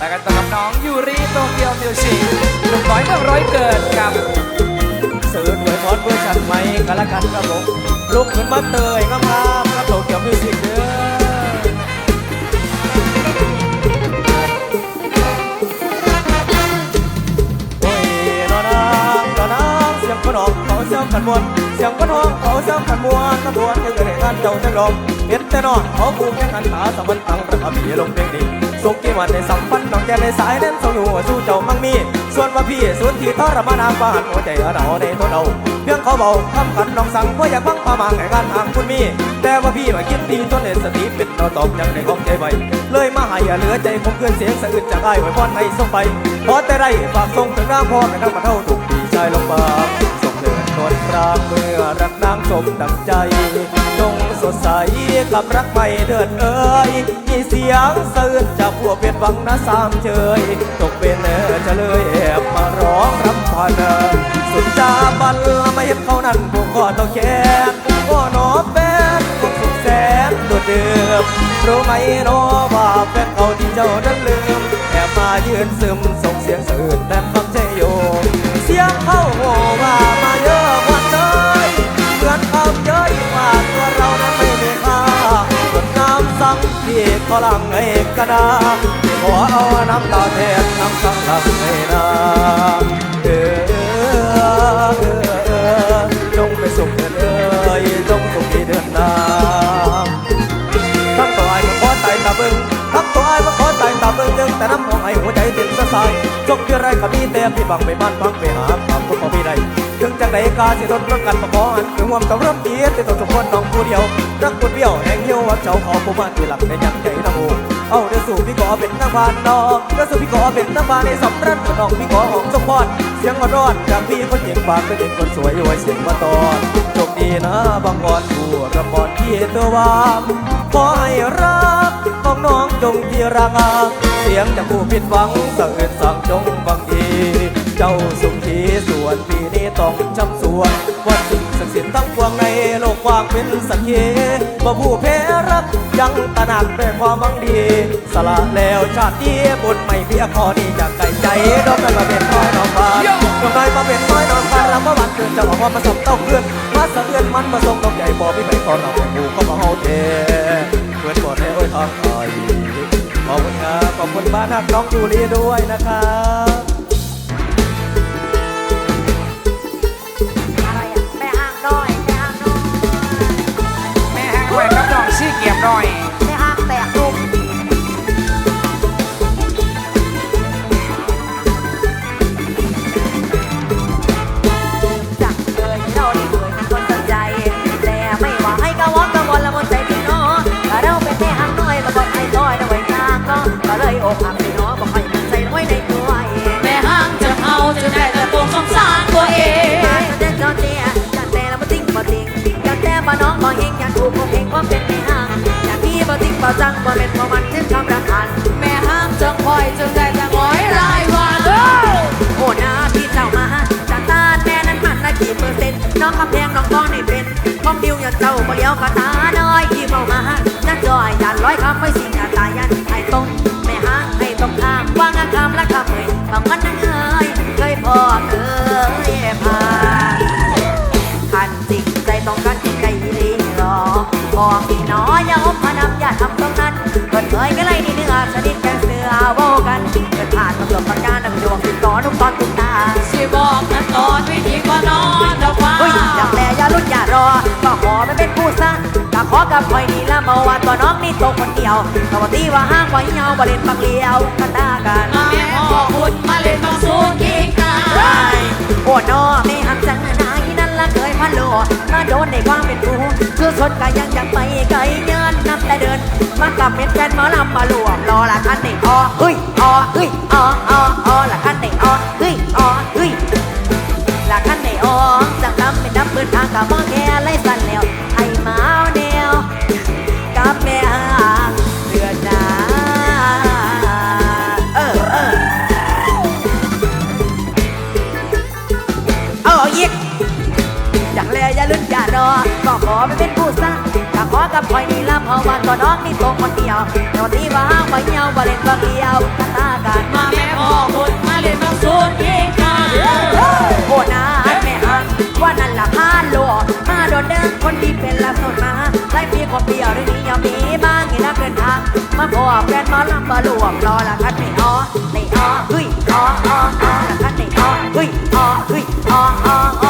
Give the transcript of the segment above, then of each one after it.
ไปกันต่อกับน้องยูริโตเกียวมิวสิกหนุ่มน้อยเมืองร้อยเกิดกับสื่อหน่วยพอดเวอร์ชันใหม่กันละกันครับผมลุกขึ้นมาเตยงามๆครับโตเกียวมิวสิกเด้อโอยนอนางนอนางเสียงคนออกเขาเสียงกันมวนเสียงคนห้องเขาเสียงกันมวนตำรวจยังเกิดเหตุการณ์เจ้าจังรองเห็นแต่นอนเขาปูแข่งขันขาสมันตังประทับผีลงเพลงดี สุกี้วันในสัมพันธ์น้องแกในสายเล่นสองอยู่สู้เจ้ามังมี ส่วนว่าพี่ส่วนที่ทรมานามบานหัวใจเราในทนเอาเพียงเขาเบาคำขันน้องสั่งว่าอยากฟังพามางแห่งการทางคุณมี แต่ว่าพี่มาคิดดีจนเห็นสติเป็นเราตอบยังในของใจไว้เลยมาห้อย่าเหลือใจผมเพื่อนเสียงสะอื้นจากไอ้ไว้พรให้ส่งไปขอแต่ได้ฝากส่งถึงร่างพ่อแม่ทั้งมาเท่าถูกพี่ชายลงมา ส่งเดินรางเมื่อรักนางสมดังใจจงสดใสกับรักไม่เดินเอ่ยมีเสียงสะอื้นจากพวกเป็นวังนะสามเชยตกเป็นเออจะเลยแอบมาร้องรำพันสุดจาบันไม่เห็นเขานั้นพวกก็ต้องแค้นก็หนอแฟนคงสุขแสนโดดเดิมรู้ไหมเนาะว่าแฟนเขาที่เจ้านั้นลืมแอบมายืนซึมส่งเสียงสะอื้นแต่คำใจโยเสียงเขาโหว่ามา ที่เขาลังให้กระดาขอเอาน้ำตาแทนน้ำสังทำให้นาเออเออเออจงไปสุขเถิดเอ้ยจงสุขที่เดินน้ำทั้งตัวไอ้มันขอตายตาเบิ่งทั้งตัวไอ้มันขอตายตาเบิ่งเดิงแต่น้ำของไอ้หัวใจเต้นสะสายจกที่ไรก็มีแต่พี่บังไปบ้านพังไปหาความคนพอพี่ใด ถึงจังใดกาสิรถรถกันมาขออันคือห่วมกับเริ่มดีที่ต้องทุกคนน้องผู้เดียว รักคนเดียวแห่งเหี่ยววัดเจ้าขอผู้บ้านที่หลักในยังใจนะโมเอาเดี๋ยวสู่พี่ขอเป็นนางพานดอกเดี๋ยวสู่พี่ขอเป็นนางพานในสำรันกับน้องพี่ขอหอมสมพรเสียงอ่อนร้อนจากพี่คนเก่งปากก็เก่งคนสวยอยู่ไว้เสียงมาตอนโชคดีนะบางกอนผู้ระบอนที่ตัววามขอให้รักของน้องจงที่รักเสียงจากผู้ผิดหวังสะเอิดสั่งจงบังดี เจ้าสุขีส่วนปีนี้ต้องช้ำส่วนว่าสิ่งศักดิ์สิทธิ์ทั้งปวงในโลกกว้างเป็นสักขีว่ผู้แพ้รักยังตระหนักด้วยความบังดี สละแล้วชาตินี้บุญไม่เพียงพอนี้จากไก่ใจน้องได้มาเป็นน้อยนองฟ้าน้องได้มาเป็นน้อยนองฟ้ารับว่าวันเกิดจะบอกว่ามาสมเต้าเพื่อนมาสะเอื้อนมันมาส่งดอกใหญ่บ่พี่ไปก่อนเอาไปหมู่เข้ามาเฮาเทเพื่อนกดให้โอ้ยทองคอยขอบคุณครับขอบคุณบ้านฮักน้องยูรีด้วยนะครับ ก็เลยอกหักพี่น้อบอกให้มันใจน้อยในตัวเองแม่ห้างจะเอาจะได้แต่ตัวสงสารตัวเองมาจนเจ้าเตี้ยจันแต่ละมาติ้งบ่ติ้งจันแต่บ่น้องบ่เฮงอยากถูกบ่เฮงว่าเป็นแม่ห้างอยากพี่บ่ติ้งบ่จังบ่เป็นบ่มันเช่นคำรักอันแม่ห้างจะคอยจนได้แต่ง้อยรายวันเด้อโอ้นาพี่เจ้ามาจันตาแม่นั้นมันละกี่เปอร์เซ็นต์น้องคำแพงน้องก้อนนี่เป็นของดิวอย่าเจ้าบ่เลี้ยวกะตาย องมันเอ้ยเคยพอเคยผ่านขันจริงใจต้องการที่ใจรีรอบอกพี่น้อยอย่าอบพนำอย่าทำตรงนั้นเปิดเผยก็เลยนี่เนื้อสนิทแกเสือโบกันเกิดผ่านมาเกือบประการนำดวงติดต่อทุกตอน ก็ขอกับคอยนี่ละเมื่อวานตัวน้องนี่ตกคนเดียวสวัสดีว่าห้างไว้เงาบ่เล่นปักเลียวกันตากันแม่พ่อคุณมาเล่นมาสู้กิงกาโอ้นอไม่หักจังนายนั่นละเคยพันโลมาโดนในความเป็นผู้คือสดก็ยังอยากไปไกลเงินนับแต่เดิน มากับเป็นแฟนหมอลำมารวมรอละคันในอเฮ้ยอเฮ้ยออออละคันในอเฮ้ยอเฮ้ยละคันในอจังทำเป็นดับเบิลทางกับมอแค่ับคอยนี่รับเอาวันก็น้องนี่ตกคนเดียวแต่วันนี้ว่างไปเงียวบ่เล่นบ่เกี่ยวกันตากัรมาแม่พ่อคนมาเล่นบางส่วนเองค่ะโอ้นาแม่ฮันว่านั่นละพานโลมาโดนเดินคนดีเป็นรับสนมาไล่พี่คนเดียวด้วยนี้ยังมีบ้างที่นับเดินทางมาพ่อแฟนมาลำบารวมรอละคันไม่อ้อในอ้อเฮ้ยอ้ออ้ออ้อละคัดไม่อ้อเฮ้ยอ้อเฮ้ยอ้ออ้อ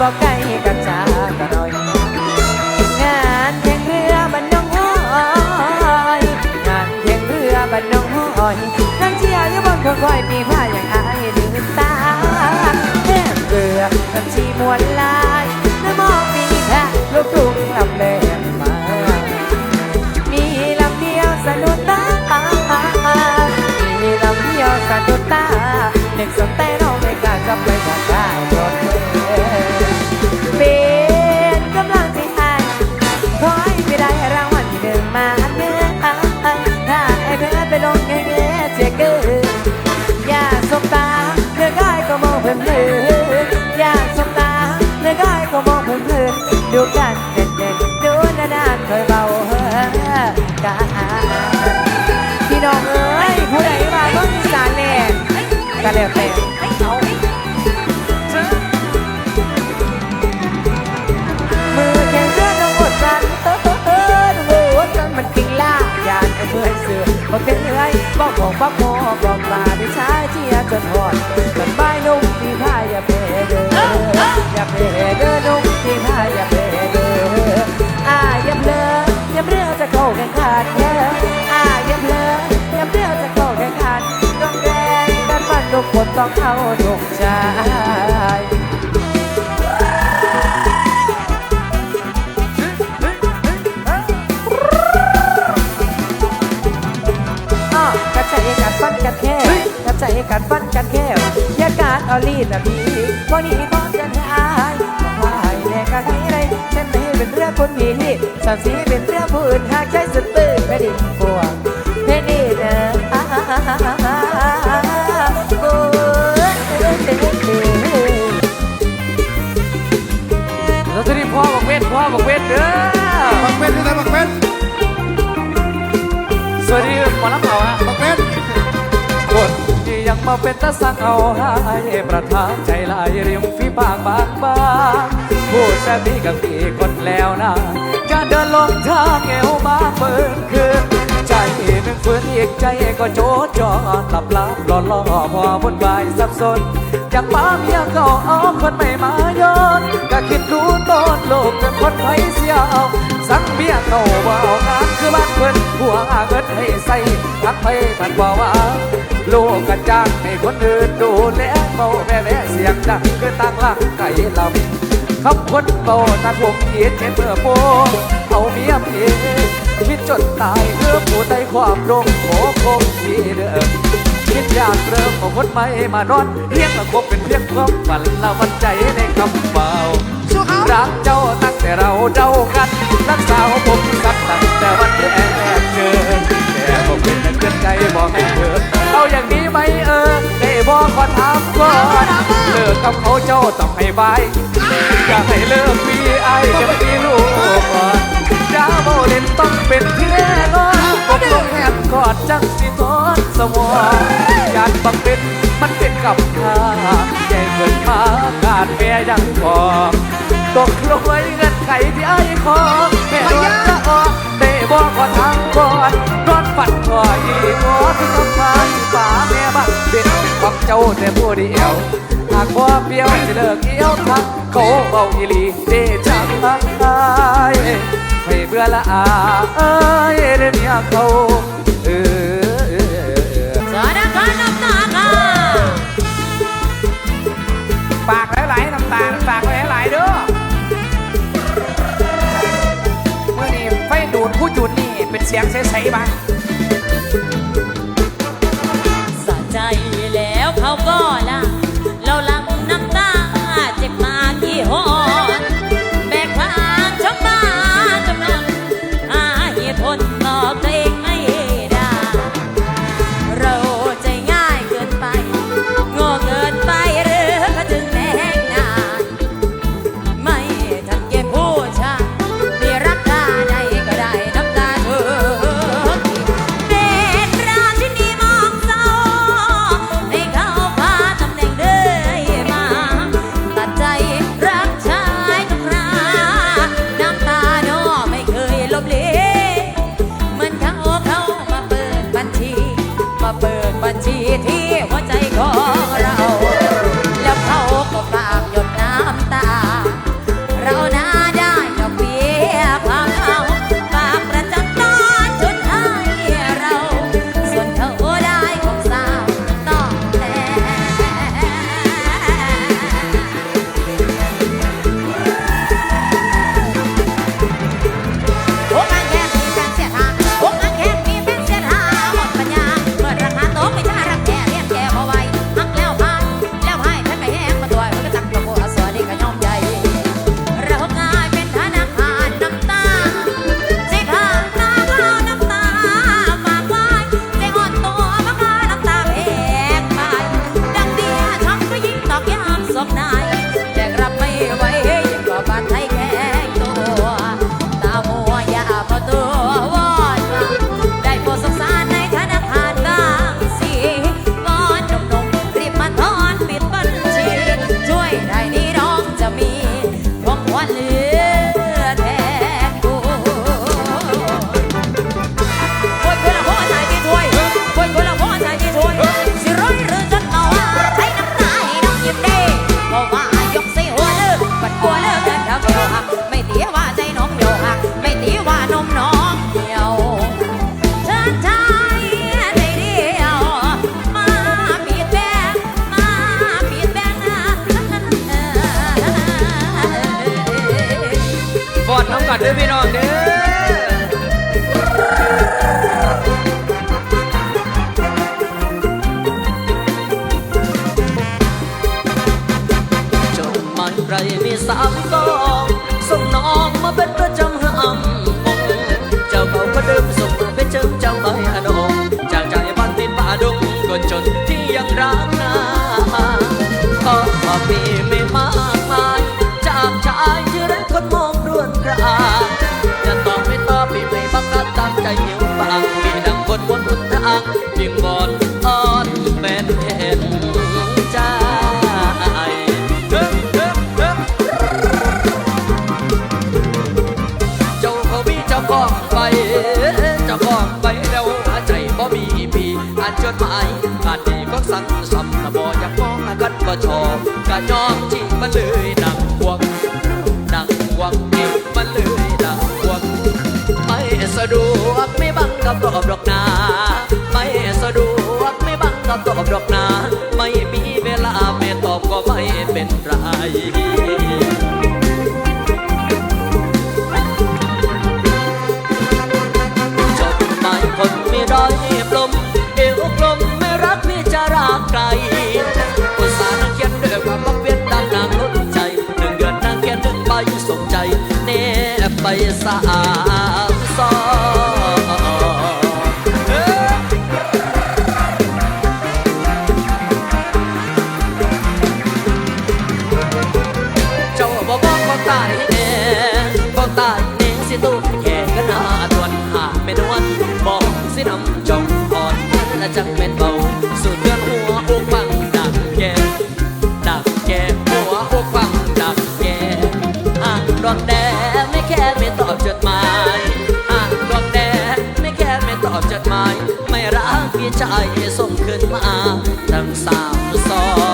บอกไกลกับจากะหน่อยงานแข่งเรือบันน้องห้อยงานแข่งเรือบันน้องห้อยนั่งเชียร์อยู่บนขคอยปีผ้าอย่างอายลืมตาแค่เรือน้ำชีมวนลายน้ำมองมีแค่ลูกทุ่งลำแรง กันเด่นๆดูนานๆเคยเบาเฮ้อกาพี่น้องเอ้ยผู้ใดมาต้องมีสารแน่ก็แล้วแต่มือแข็งเรื่อต้องอดกันเออเออเออดูว่าจันมันกิงล่ายานไอ้เมื่อเสือบอกเป็นไรบอกของป้าพอบอกลาได้ช้าเจียจนหอดกันบ้ายนุ่มที่ผ้าอย่าเพเดออย่าเพเด้อนุ่มที่ผ้าอย่าเพ ขาแข่งขันเด้ออ่าย่าเลออย่าเรือจะเข้าแข่งขันต้องแดงกันมันทุกคนต้องเข้าทุกใจอ้าวกระใจกัดฟันกันแค่กระใจกัดฟันกันแค่ยาการเอาลีนะพี่พอนี้ต้องจะหายต้องหายแน่กะใค รไรฉันไม่เป็นเรื่องคนผีฉันสีเป็นเรื่องผู้อื่นหากใจสุดตื้นแม่ดิ้นกลัวงแม่นี่นะอ่าโอ้ยเราจะได้พ่อบอกเวทพ่อบอกเวทเด้อบักเป็ดที่ไหนบักเป็ดสวัสดีหมอลำเผาฮะ บักเป็ดคนที่ยังมาเป็นตาสังเอาให้ประทับใจหลายริมฝีปากบางบาง พูดแซ่บดีกับพี่คนแล้วนะ จะเดินลงทางเอวมาเปิดคืนใจหนึ่งฝืนอีกใจก็โจดจอดหลับหลับหลอนล่อพอวุ่นวายสับสนจากป้าเมียเก่าเอาคนใหม่มาย้อนก็คิดดูต้นโลกเป็นคนไฟเสียเอาสั่งเมียเก่าว่าเอางานคือบ้านเพิ่นหัวเงินให้ใส่ทักไปทันบอกว่าลูกกระจ้างให้คนอื่นดูแลเบาแม่แม่เสียงดังคือตั้งหลักไก่ลำ คำคนเบาตัดผมเกียดเจ็บเมื่อโปเอาเมียเพียคิดจนตายเพื่อผู้ใดความดงโผคงที่เดิมคิดอยากเริ่มของคนใหม่มานอนเพียงละคบเป็นเพียงความฝันเรามันใจในคำเบารักเจ้าตั้งแต่เราเจ้ากันรักษาวผมสักตั้งแต่วันแรกเจอแต่ผมเป็นนักเกินใจบอกให้เธอ เอาอย่างนี้ไหมเออได้บอกก่อถามก่อนเลิกกับเขาเจ้าต้องให้บายอยากให้เลิกมีไอจะไม่มีลูกก่อนดาโมเล่นต้องเป็นที่แน่นอนผมลงแหนกอดจังสิทอนสมองยานบังเป็นมันเป็นกับข้าใหญ่เกินมาการแม่ยังพอตกลงไว้เงินไขที่ไอ้ขอแม่รอนจะออกได้บอกก่อทางก่อน สิขอคือคำพาสิป่าแม่บ้านเป็ดของเจ้าแต่ผู้เดียวหากว่าเปรี้ยวจะเลิกเอี้ยวทักเขาเบาอีลีเดจังไอ้ไม่เบื่อละอาเอ้ยเรื่องเมียเขาเออปากไหลๆน้ำตาปากไหลๆเด้อเมื่อนี้ไฟดูดผู้จุดนี่เป็นเสียงใสๆบ้าง ao. olhei. រីវាសអង្កងសុំនោមមកបិទប្រចាំហអំមកចៅកោប្រដើមសុំបិទជើងចៅអើយអដងចាចាយបានទីបាដងក៏ចន់ที่ยังรักนาขอขอพี่ จดหมายงานดีก็สั่งสำนะบออยากฟ้องกันก็ชอบกะยอมที่มันเลยดังหวงดังหวงที่มันเลยดังหวงไม่สะดวกไม่บังกับตอบดอกนาไม่สะดวกไม่บังกับตอบดอกนา ไปสะอา จดหมายอ่านกวางแดดไม่แค่ไม่ตอบจดหมาย ไม่รักพี่ชายส่งขึ้นมาตั้งสามสอง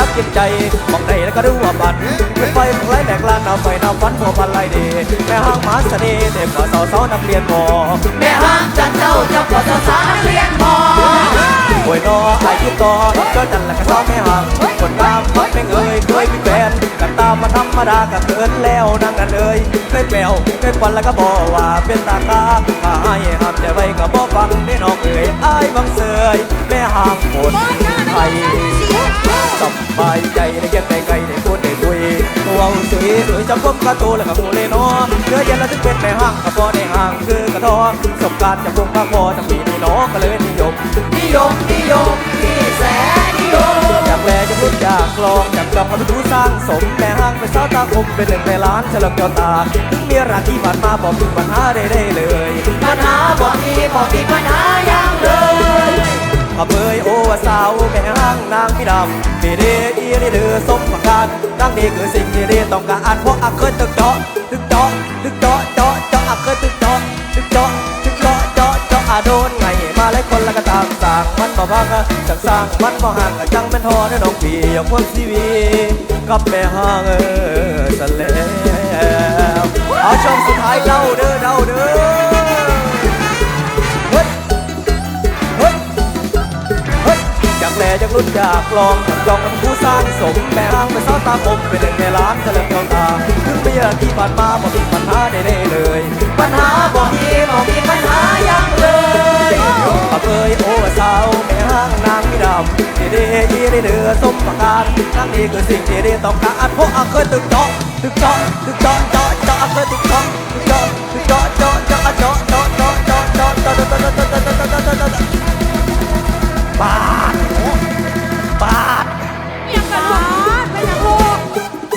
จับจับมาจับกินใจมองไหนแล้วก็รู้ว่าบันเป็นไฟของไรแหลกลานเอาไฟน้ำฟันหัวพันไรดีแม่ห้างมาเสน่ห์เด็กกว่าสาวสาวนักเรียนมอแม่ห้างจันเจ้าเจ้าก็สาวสาวนักเรียนพอโวยนออายุต่อก็จันละก็ชอบแม่ห่างคนงามพัดไม่เงยเคยมีแฟนกันตามมาธรรมดากับเกินแล้วนั่งกันเลยเคยแปวเคยปันแล้วก็บอกว่าเป็นตาคาถ้าให้ห้ามใจไว้ก็บอกฟังได้นอกเอ่ยอ้ายบังเสยแม่ห่างคนไทย สบายใจในเกียงไกลไกลในพูดได้คุยตัวสวยสวยจำพมกระตูแล้วก็มูเลยนอเนื้อเย็นแล้วถึงเป็นแม่ห่างก็พอในห่างคือกระทอสบการณ์จากพงพระพอทั้งปีนี้น้องก็เลยนิยมนิยมนิยมที่แสนนิยมอยากแลจะพูดอยากลองอยากกลับมาดูสร้างสมแม่ห้างเป็นสาวตาคมเป็นหนึ่งในล้านฉลิมเจ้าตาถึงมีรักที่ผ่านมาบอกถึงปัญหาได้เลยปัญหาบอกมีบอกมีปัญหายังเลย มาเผยโอวาสาวแม่ห้างนางพี่ดำพี่เดอีนีเดือสมประการตั้งนี้คือสิ่งที่เดต้องการเพราะอักเคยตึกเจาะตึกเจาะตึกเจาะเจาะเจาะอักเคยตึกเจาะตึกเจาะตึกเจาะเจาะเจาะอาโดนไงมาหลายคนแล้วก็ตามสั่งมันบ่พังจังสร้างมันบ่ห่างก็จังเป็นทอได้น้องพี่ยกพวกซีวีกับแม่ห้างเออสะแล้วเอาช่องสุดท้ายเล่าเด้อเล่าเด้อ แลอยากลุ้นอยากลองยากจองกับผู้สร้างสม แม่ห้างเป็นสาวตาคมเป็นหนึ่งในล้านเฉลิมเจ้าตาถึงไม่อยที่ผ่านมาบอกมีปัญหาได้เลย ปัญหาบอกมีบอกมีปัญหายังเลยปะเปยโอ้สาวแม่ห้างนางมีดำที่ดียี่ได้เดือสมประการทั้งนี้คือสิ่งที่ดีต้องการเพราะอาเคยตึกเจาะตึกเจาะตึกเจาะเจาะเจาะอาเคยตึกเจาะตึกเจาะตึกเจาะเจาะเจาะเจาะเจาะเจาะเจาะเจาะเจาะเจาะเจาะเจาะเจาะเจาะ บาทบาทยังกันหวานเป็นยังลูก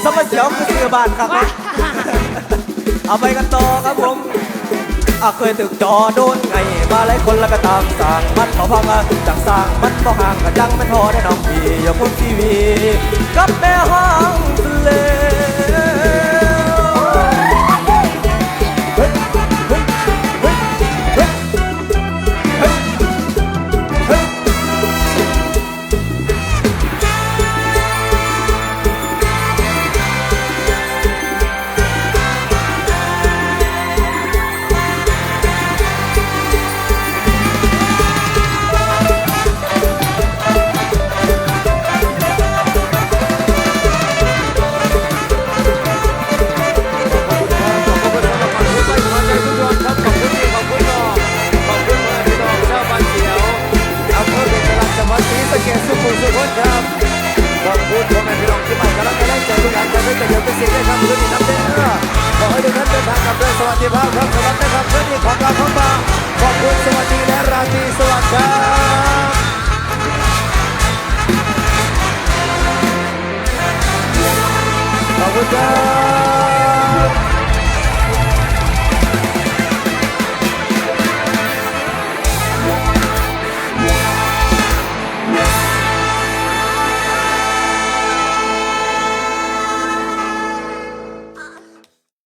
สมัยเสียวคือซื้อบาทครับ เอาไปกันต่อครับผมอาเคยถึกจอโดนไง มาหลายคนแล้วก็ตามสั่งมันพอพังอะจังสั่งมันพอห่างก็ยังไม่ทอได้น้องพี่อย่าพูดทีวีกับแม่ห้า กลับด้วยสวัสดิภาครับสวัสดีครับคืนนี้ของเราของมาขอบคุณสวัสดีและราตรีสวัสดิ์ครับขอบคุณครับ